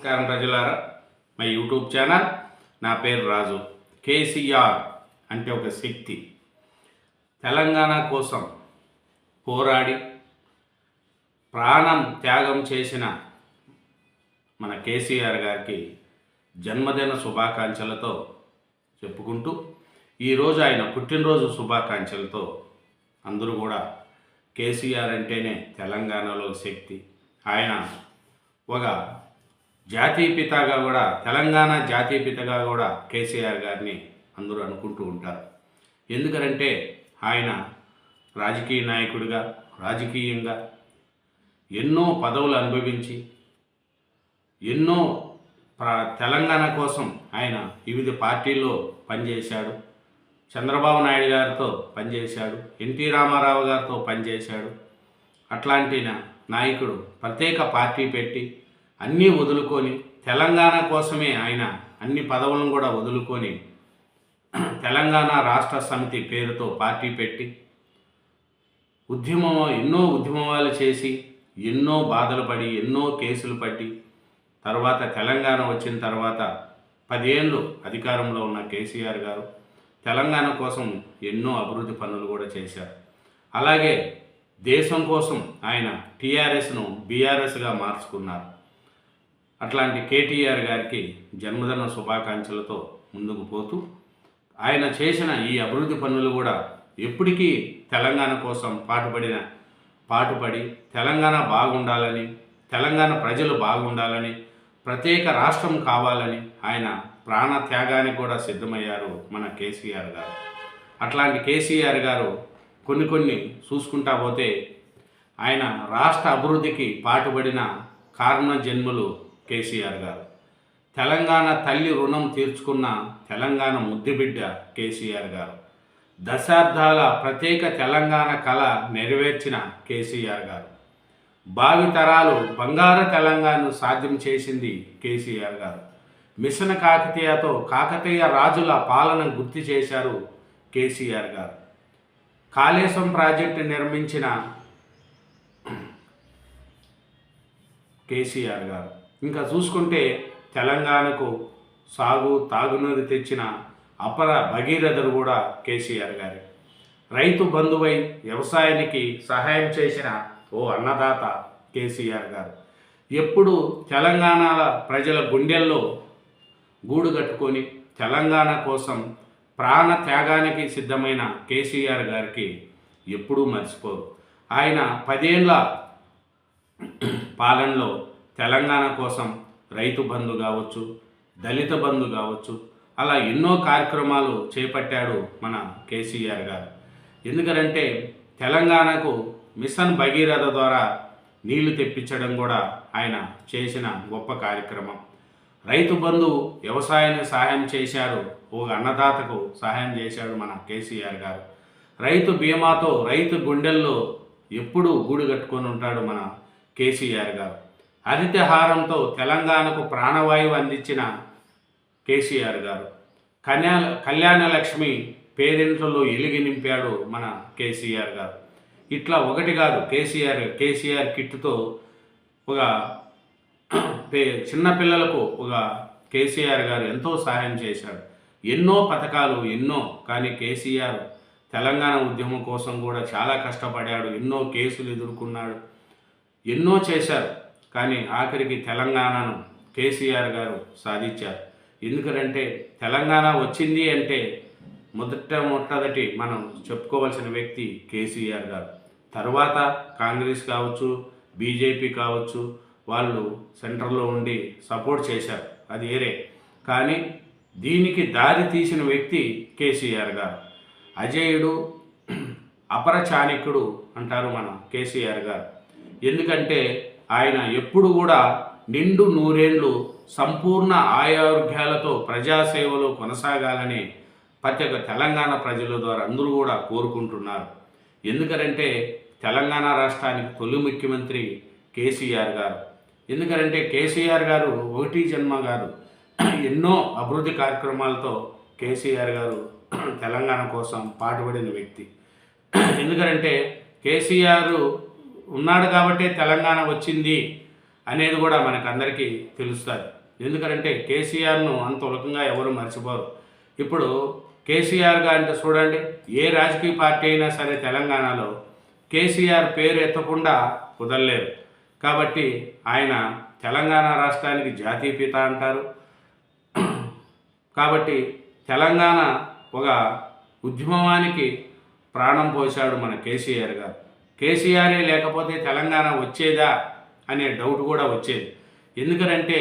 నమస్కారం ప్రజలారా. మా యూట్యూబ్ ఛానల్ నా పేరు రాజు. కేసీఆర్ అంటే ఒక శక్తి. తెలంగాణ కోసం పోరాడి ప్రాణం త్యాగం చేసిన మన కేసీఆర్ గారికి జన్మదిన శుభాకాంక్షలతో చెప్పుకుంటూ ఈరోజు ఆయన పుట్టినరోజు శుభాకాంక్షలతో అందరూ కూడా కేసీఆర్ అంటేనే తెలంగాణలో శక్తి. ఆయన ఒక జాతీయపితగా కూడా తెలంగాణ జాతీయపితగా కూడా కేసీఆర్ గారిని అందరూ అనుకుంటూ ఉంటారు. ఎందుకంటే ఆయన రాజకీయ నాయకుడిగా రాజకీయంగా ఎన్నో పదవులు అనుభవించి ఎన్నో తెలంగాణ కోసం ఆయన వివిధ పార్టీల్లో పనిచేశాడు. చంద్రబాబు నాయుడు గారితో పనిచేశాడు. ఎన్టీ రామారావు గారితో పనిచేశాడు. అట్లాంటి నాయకుడు ప్రత్యేక పార్టీ పెట్టి అన్నీ వదులుకొని తెలంగాణ కోసమే ఆయన అన్ని పదవులను కూడా వదులుకొని తెలంగాణ రాష్ట్ర సమితి పేరుతో పార్టీ పెట్టి ఉద్యమం ఎన్నో ఉద్యమాలు చేసి ఎన్నో బాధలు పడి ఎన్నో కేసులు పట్టి తర్వాత తెలంగాణ వచ్చిన తర్వాత పదేళ్ళు అధికారంలో ఉన్న కేసీఆర్ గారు తెలంగాణ కోసం ఎన్నో అభివృద్ధి పనులు కూడా చేశారు. అలాగే దేశం కోసం ఆయన టీఆర్ఎస్ను బీఆర్ఎస్గా మార్చుకున్నారు. అట్లాంటి కేటీఆర్ గారికి జన్మదిన శుభాకాంక్షలతో ముందుకు పోతూ ఆయన చేసిన ఈ అభివృద్ధి పనులు కూడా ఎప్పటికీ తెలంగాణ కోసం పాటుపడిన పాటుపడి తెలంగాణ బాగుండాలని తెలంగాణ ప్రజలు బాగుండాలని ప్రత్యేక రాష్ట్రం కావాలని ఆయన ప్రాణ త్యాగానికి కూడా సిద్ధమయ్యారు మన కేసీఆర్ గారు. అట్లాంటి కేసీఆర్ గారు కొన్ని కొన్ని చూసుకుంటా పోతే ఆయన రాష్ట్ర అభివృద్ధికి పాటుపడిన కారణ జన్మలు కేసీఆర్ గారు. తెలంగాణ తల్లి రుణం తీర్చుకున్న తెలంగాణ ముద్దుబిడ్డ కేసీఆర్ గారు. దశాబ్దాల ప్రత్యేక తెలంగాణ కళ నెరవేర్చిన కేసీఆర్ గారు. భావి తరాలు బంగారు తెలంగాణను సాధ్యం చేసింది కేసీఆర్ గారు. మిషన్ కాకతీయతో కాకతీయ రాజుల పాలన గుర్తు చేశారు కేసీఆర్ గారు. కాళేశ్వరం ప్రాజెక్టు నిర్మించిన కేసీఆర్ గారు. ఇంకా చూసుకుంటే తెలంగాణకు సాగు తాగునీరు తెచ్చిన అపర భగీరథుడు కూడా కేసీఆర్ గారు. రైతు బంధువై వ్యవసాయానికి సహాయం చేసిన ఓ అన్నదాత కేసీఆర్ గారు. ఎప్పుడు తెలంగాణ ప్రజల గుండెల్లో గూడు కట్టుకొని తెలంగాణ కోసం ప్రాణ త్యాగానికి సిద్ధమైన కేసీఆర్ గారికి ఎప్పుడూ మర్చిపోరు. ఆయన పదేళ్ళ పాలనలో తెలంగాణ కోసం రైతు బంధు కావచ్చు దళిత బంధు కావచ్చు అలా ఎన్నో కార్యక్రమాలు చేపట్టాడు మన కేసీఆర్ గారు. ఎందుకంటే తెలంగాణకు మిషన్ భగీరథ ద్వారా నీళ్ళు తెప్పించడం కూడా ఆయన చేసిన గొప్ప కార్యక్రమం. రైతు బంధు వ్యవసాయానికి సహాయం చేశారు ఓ అన్నదాతకు సహాయం చేశాడు మన కేసీఆర్ గారు. రైతు బీమాతో రైతు గుండెల్లో ఎప్పుడూ గూడు కట్టుకొని ఉంటాడు మన కేసీఆర్ గారు. హరితహారంతో తెలంగాణకు ప్రాణవాయువు అందించిన కేసీఆర్ గారు. కన్యా కళ్యాణ లక్ష్మి పేరెంట్లలో ఎలిగి నింపాడు మన కేసీఆర్ గారు. ఇట్లా ఒకటి కాదు కేసీఆర్ కేసీఆర్ కిట్తో ఒక పే చిన్నపిల్లలకు ఒక కేసీఆర్ గారు ఎంతో సహాయం చేశాడు. ఎన్నో పథకాలు ఎన్నో కానీ కేసీఆర్ తెలంగాణ ఉద్యమం కోసం కూడా చాలా కష్టపడాడు ఎన్నో కేసులు ఎదుర్కొన్నాడు ఎన్నో చేశారు. కానీ ఆఖరికి తెలంగాణను కేసీఆర్ గారు సాధించారు. ఎందుకంటే తెలంగాణ వచ్చింది అంటే మొదట మొట్టమొదటి మనం చెప్పుకోవాల్సిన వ్యక్తి కేసీఆర్ గారు. తర్వాత కాంగ్రెస్ కావచ్చు బీజేపీ కావచ్చు వాళ్ళు సెంటర్లో ఉండి సపోర్ట్ చేశారు. అది ఏరే కానీ దీనికి దారి తీసిన వ్యక్తి కేసీఆర్ గారు. అజేయుడు అపర చాణిక్యుడు అంటారు మన కేసీఆర్ గారు. ఎందుకంటే ఆయన ఎప్పుడు కూడా నిండు నూరేళ్ళు సంపూర్ణ ఆయోగ్యాలతో ప్రజాసేవలో కొనసాగాలని ప్రతి ఒక్క తెలంగాణ ప్రజల ద్వారా అందరూ కూడా కోరుకుంటున్నారు. ఎందుకంటే తెలంగాణ రాష్ట్రానికి తొలి ముఖ్యమంత్రి కేసీఆర్ గారు. ఎందుకంటే కేసీఆర్ గారు ఒకటి జన్మ గారు ఎన్నో అభివృద్ధి కార్యక్రమాలతో కేసీఆర్ గారు తెలంగాణ కోసం పాటుపడిన వ్యక్తి. ఎందుకంటే కేసీఆర్ ఉన్నాడు కాబట్టే తెలంగాణ వచ్చింది అనేది కూడా మనకందరికీ తెలుస్తుంది. ఎందుకంటే కేసీఆర్ను అంత ఉలకంగా ఎవరు మర్చిపోరు. ఇప్పుడు కేసీఆర్ గారిని చూడండి ఏ రాజకీయ పార్టీ అయినా సరే తెలంగాణలో కేసీఆర్ పేరు ఎత్తకుండా కుదరలేరు కాబట్టి ఆయన తెలంగాణ రాష్ట్రానికి జాతీయ పిత అంటారు. కాబట్టి తెలంగాణ ఒక ఉద్యమానికి ప్రాణం పోశాడు మన కేసీఆర్ గారు. కేసీఆరే లేకపోతే తెలంగాణ వచ్చేదా అనే డౌట్ కూడా వచ్చేది. ఎందుకంటే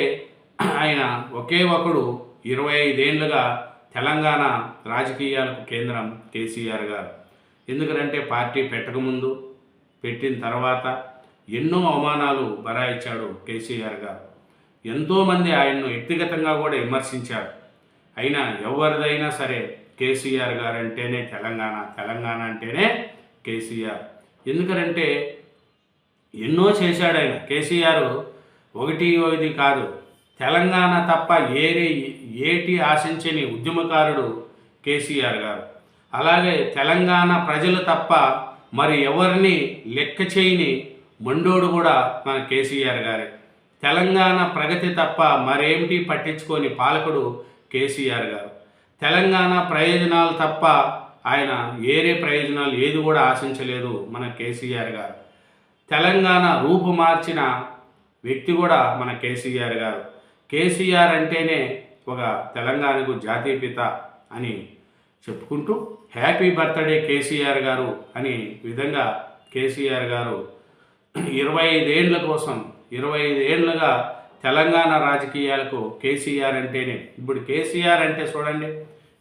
ఆయన ఒకే ఒకడు ఇరవై ఐదేళ్ళుగా తెలంగాణ రాజకీయాలకు కేంద్రం కేసీఆర్ గారు. ఎందుకంటే పార్టీ పెట్టకముందు పెట్టిన తర్వాత ఎన్నో అవమానాలు బరాయించాడు కేసీఆర్ గారు. ఎంతోమంది ఆయన్ను వ్యక్తిగతంగా కూడా విమర్శించారు. అయినా ఎవరిదైనా సరే కేసీఆర్ గారు అంటేనే తెలంగాణ తెలంగాణ అంటేనే కేసీఆర్. ఎందుకంటే ఎన్నో చేశాడు ఆయన కేసీఆర్ ఒకటి ఒకటి కాదు. తెలంగాణ తప్ప ఏరి ఏటి ఆశించని ఉద్యమకారుడు కేసీఆర్ గారు. అలాగే తెలంగాణ ప్రజలు తప్ప మరి ఎవరిని లెక్క చేయని మండోడు కూడా మన కేసీఆర్ గారే. తెలంగాణ ప్రగతి తప్ప మరేమిటి పట్టించుకొని పాలకుడు కేసీఆర్ గారు. తెలంగాణ ప్రయోజనాలు తప్ప ఆయన వేరే ప్రయోజనాలు ఏది కూడా ఆశించలేదు మన కేసీఆర్ గారు. తెలంగాణ రూపు మార్చిన వ్యక్తి కూడా మన కేసీఆర్ గారు. కేసీఆర్ అంటేనే ఒక తెలంగాణకు జాతీయ పిత అని చెప్పుకుంటూ హ్యాపీ బర్త్డే కేసీఆర్ గారు అని విధంగా కేసీఆర్ గారు ఇరవై ఐదేళ్ళ కోసం ఇరవై ఐదేళ్ళుగా తెలంగాణ రాజకీయాలకు కేసీఆర్ అంటేనే. ఇప్పుడు కేసీఆర్ అంటే చూడండి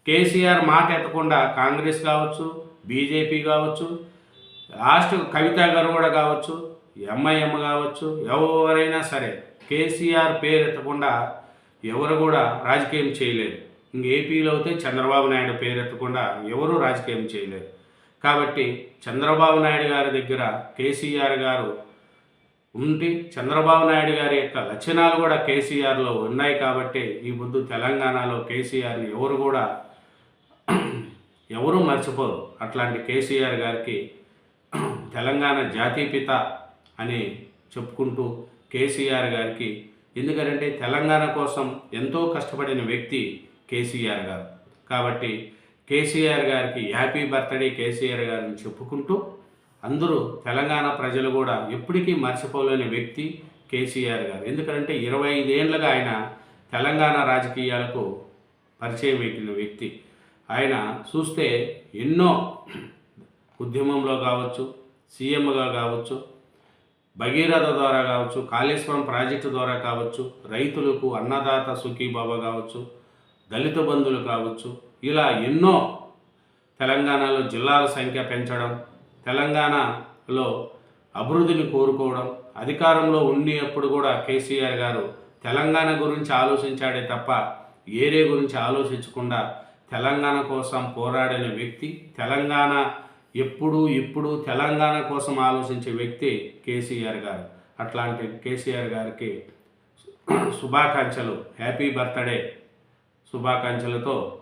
కేసీఆర్ మాట ఎత్తకుండా కాంగ్రెస్ కావచ్చు బీజేపీ కావచ్చు లాస్ట్ కవిత గారు కూడా కావచ్చు ఎంఐఎం కావచ్చు ఎవరైనా సరే కేసీఆర్ పేరు ఎత్తకుండా ఎవరు కూడా రాజకీయం చేయలేరు ఇంక ఏపీలో అయితే చంద్రబాబు నాయుడు పేరు ఎత్తకుండా ఎవరు రాజకీయం చేయలేరు కాబట్టి చంద్రబాబు నాయుడు గారి దగ్గర కేసీఆర్ గారు ఉండి చంద్రబాబు నాయుడు గారి యొక్క లక్షణాలు కూడా కేసీఆర్లో ఉన్నాయి కాబట్టి ఈ ముందు తెలంగాణలో కేసీఆర్ని ఎవరు కూడా ఎవరూ మర్చిపోరు. అట్లాంటి కేసీఆర్ గారికి తెలంగాణ జాతీపిత అని చెప్పుకుంటూ కేసీఆర్ గారికి ఎందుకంటే తెలంగాణ కోసం ఎంతో కష్టపడిన వ్యక్తి కేసీఆర్ గారు. కాబట్టి కేసీఆర్ గారికి హ్యాపీ బర్త్డే కేసీఆర్ గారిని చెప్పుకుంటూ అందరూ తెలంగాణ ప్రజలు కూడా ఎప్పటికీ మర్చిపోలేని వ్యక్తి కేసీఆర్ గారు. ఎందుకంటే ఇరవై ఐదేళ్ళుగా ఆయన తెలంగాణ రాజకీయాలకు పరిచయం ఎక్కిన వ్యక్తి. ఆయన చూస్తే ఎన్నో ఉద్యమంలో కావచ్చు సీఎంగా కావచ్చు భగీరథ ద్వారా కావచ్చు కాళేశ్వరం ప్రాజెక్టు ద్వారా కావచ్చు రైతులకు అన్నదాత సుఖీబాబా కావచ్చు దళిత బంధువులు కావచ్చు ఇలా ఎన్నో తెలంగాణలో జిల్లాల సంఖ్య పెంచడం తెలంగాణలో అభివృద్ధిని కోరుకోవడం అధికారంలో ఉన్నప్పుడు కూడా కేసీఆర్ గారు తెలంగాణ గురించి ఆలోచించాడే తప్ప ఏరే గురించి ఆలోచించకుండా తెలంగాణ కోసం పోరాడిన వ్యక్తి తెలంగాణ ఎప్పుడు ఇప్పుడు తెలంగాణ కోసం ఆలోచించే వ్యక్తి కేసీఆర్ గారు. అట్లాంటి కేసీఆర్ గారికి శుభాకాంక్షలు. Happy birthday శుభాకాంక్షలతో